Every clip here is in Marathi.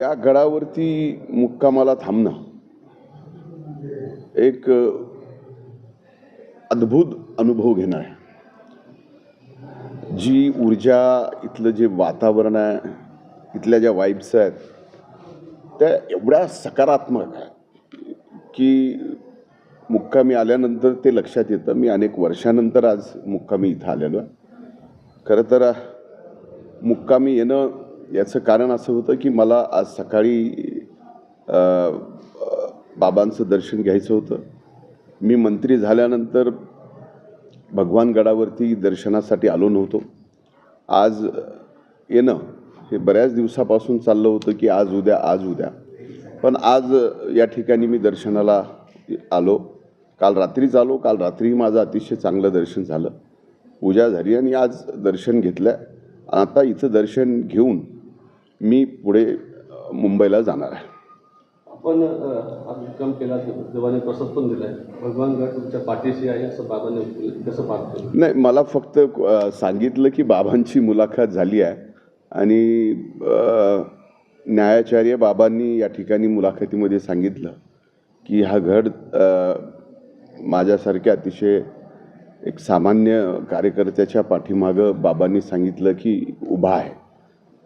त्या गडावरती मुक्कामाला थांबणं. एक अद्भुत अनुभव घेणं आहे. जी ऊर्जा इथलं जे वातावरण आहे इथल्या ज्या वाईब्स आहेत त्या एवढ्या सकारात्मक आहे की मुक्कामी आल्यानंतर ते लक्षात येतं. मी अनेक वर्षानंतर आज मुक्कामी इथं आलेलो आहे. खरं तर मुक्कामी येणं याचं कारण असं होतं की मला आज सकाळी बाबांचं दर्शन घ्यायचं होतं. मी मंत्री झाल्यानंतर भगवानगडावरती दर्शनासाठी आलो नव्हतो. आज येणं हे बऱ्याच दिवसापासून चाललं होतं की आज उद्या आज उद्या. पण आज या ठिकाणी मी दर्शनाला आलो. काल रात्रीच आलो. काल रात्रीही माझं अतिशय चांगलं दर्शन झालं. पूजा झाली आणि आज दर्शन घेतलं आता इथं दर्शन घेऊन मी पुढे मुंबईला जाणार आहे. आपण मुक्काम केला देवाने प्रसाद पण दिलाय. भगवान गड तुमच्या पाठीशी आहे असं बाबांनी. कसं पाहतो नाही मला फक्त सांगितलं की बाबांची मुलाखत झाली आहे आणि न्यायाचार्य बाबांनी या ठिकाणी मुलाखतीमध्ये सांगितलं की हा घड माझ्यासारख्या अतिशय एक सामान्य कार्यकर्त्याच्या पाठीमागं बाबांनी सांगितलं की उभा आहे.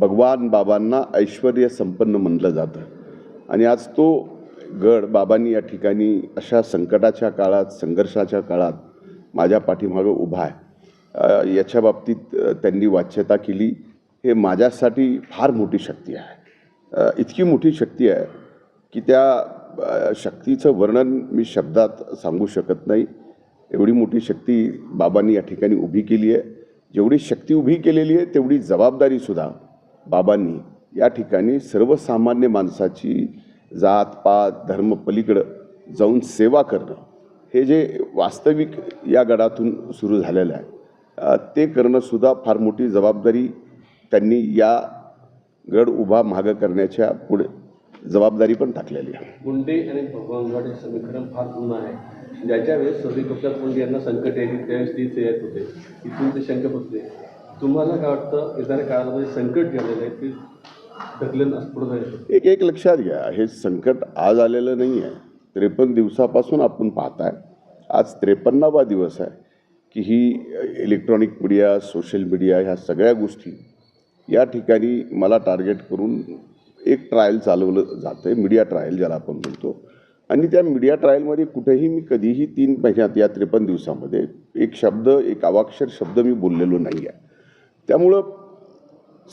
भगवान बाबांना ऐश्वर संपन्न म्हणलं जातं. आणि आज तो गड बाबांनी या ठिकाणी अशा संकटाच्या काळात संघर्षाच्या काळात माझ्या पाठीमागं उभा आहे. याच्या बाबतीत त्यांनी वाच्यता केली. हे माझ्यासाठी फार मोठी शक्ती आहे. इतकी मोठी शक्ती आहे की त्या शक्तीचं वर्णन मी शब्दात सांगू शकत नाही. एवढी मोठी शक्ती बाबांनी या ठिकाणी उभी केली आहे. जेवढी शक्ती उभी केलेली आहे तेवढी जबाबदारीसुद्धा बाबांनी या ठिकाणी सर्वसामान्य माणसाची जात पात धर्म पलीकडं जाऊन सेवा करणं हे जे वास्तविक या गडातून सुरू झालेलं आहे ते करणंसुद्धा फार मोठी जबाबदारी त्यांनी या गड उभा मागं करण्याच्या पुढे जबाबदारी पण टाकलेली आहे. मुंडे आणि भगवानगड हे समीकरण फार जुनं आहे. ज्याच्या वेळेस सदी कपलात मुंडे यांना संकट यायची त्यावेळेस ती येत होते. इथून ते शंकत होते तुम्हाला काय वाटतं येणाऱ्या काळामध्ये संकट झालेलं आहे की एक एक लक्षात घ्या हे संकट आज आलेलं नाही आहे त्रेपन्न दिवसापासून आपण पाहताय. आज त्रेपन्नावा दिवस आहे की ही इलेक्ट्रॉनिक मीडिया सोशल मीडिया ह्या सगळ्या गोष्टी या ठिकाणी मला टार्गेट करून एक ट्रायल चालवलं जातं आहे मीडिया ट्रायल ज्याला आपण म्हणतो. आणि त्या मीडिया ट्रायलमध्ये कुठेही मी कधीही तीन महिन्यात या त्रेपन्न दिवसामध्ये एक शब्द एक अवाक्षर शब्द मी बोललेलो नाही आहे त्यामुळं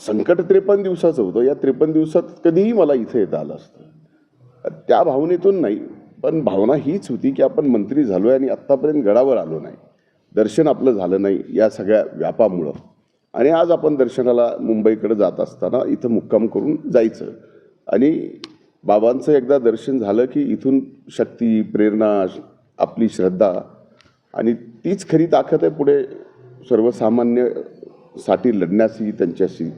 संकट त्रेपन्न दिवसाचं होतं. या त्रेपन्न दिवसात कधीही मला इथं येता आलं असतं. त्या भावनेतून नाही पण भावना हीच होती की आपण मंत्री झालो आहे आणि आत्तापर्यंत गडावर आलो नाही. दर्शन आपलं झालं नाही या सगळ्या व्यापामुळं. आणि आज आपण दर्शनाला मुंबईकडे जात असताना इथं मुक्काम करून जायचं. आणि बाबांचं एकदा दर्शन झालं की इथून शक्ती प्रेरणा आपली श्रद्धा आणि तीच खरी ताकद आहे पुढे सर्वसामान्य सर्वसामान्यसाठी लढण्याची त्यांच्याशी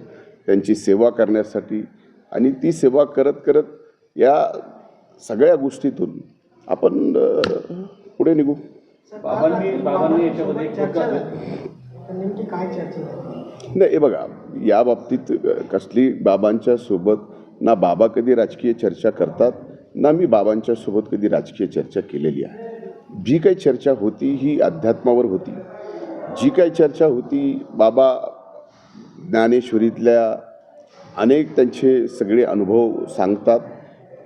त्यांची सेवा करण्यासाठी आणि ती सेवा करत करत या सगळ्या गोष्टीतून आपण पुढे निघू. नाही हे बघा या बाबतीत कसली बाबांच्या सोबत ना बाबा कधी राजकीय चर्चा करतात ना मी बाबांच्या सोबत कधी राजकीय चर्चा केलेली आहे. जी काही चर्चा होती ही अध्यात्मावर होती. जी काही चर्चा होती बाबा ज्ञानेश्वरीतल्या अनेक त्यांचे सगळे अनुभव सांगतात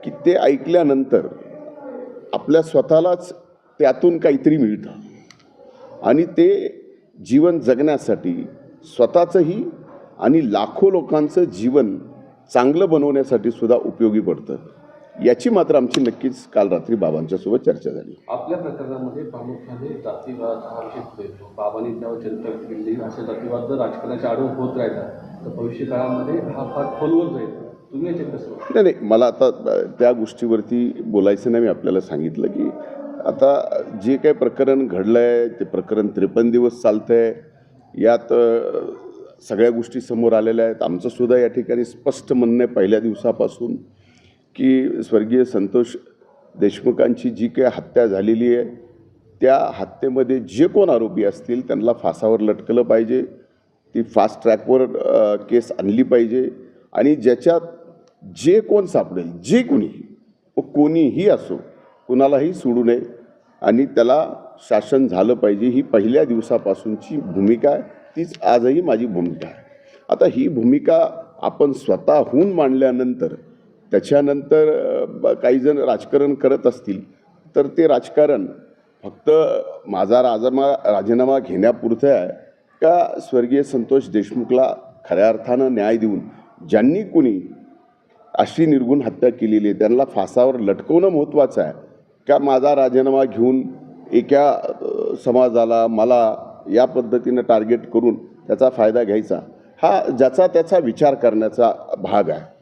की ते ऐकल्यानंतर आपल्या स्वतःलाच त्यातून काहीतरी मिळतं. आणि ते जीवन जगण्यासाठी स्वतःचंही आणि लाखो लोकांचं जीवन चांगलं बनवण्यासाठी सुद्धा उपयोगी पडतं. याची मात्र आमची नक्कीच काल रात्री बाबांच्यासोबत चर्चा झाली. आपल्या प्रकरणामध्ये प्रामुख्याने जातीवाद हा विषय येतो बाबांनी त्यावर जनता केली अशा जातीवाद जर राजकारणाच्या आडून होत राहिला तर भविष्य काळामध्ये हा फार खोलवर जाईल. तुम्ही नाही नाही मला आता त्या गोष्टीवरती बोलायचं नाही. मी आपल्याला सांगितलं की आता जे काही प्रकरण घडलं आहे ते प्रकरण त्रेपन्न दिवस चालतं आहे यात सगळ्या गोष्टी समोर आलेल्या आहेत. आमचं सुद्धा या ठिकाणी स्पष्ट म्हणणं आहे. पहिल्या दिवसापासून की स्वर्गीय संतोष देशमुखांची जी काही हत्या झालेली आहे त्या हत्येमध्ये जे कोण आरोपी असतील त्यांना फासावर लटकलं पाहिजे ती फास्ट ट्रॅकवर केस आणली पाहिजे आणि ज्याच्यात जे कोण सापडेल जे कोणी कोणीही असो कुणालाही सोडू नये आणि त्याला शासन झालं पाहिजे ही पहिल्या दिवसापासूनची भूमिका आहे तीच आजही माझी भूमिका आहे. आता ही भूमिका आपण स्वतःहून मांडल्यानंतर त्याच्यानंतर ब- काही जण राजकारण करत असतील तर ते राजकारण फक्त माझा राजमा राजीनामा घेण्यापुरतं आहे का स्वर्गीय संतोष देशमुखला खऱ्या अर्थानं न्याय देऊन ज्यांनी कुणी अशी निर्गुण हत्या केलेली आहे त्यांना फासावर लटकवणं महत्त्वाचं आहे? का माझा राजीनामा घेऊन एका समाजाला मला या पद्धतीनं टार्गेट करून त्याचा फायदा घ्यायचा? हा ज्याचा त्याचा विचार करण्याचा भाग आहे.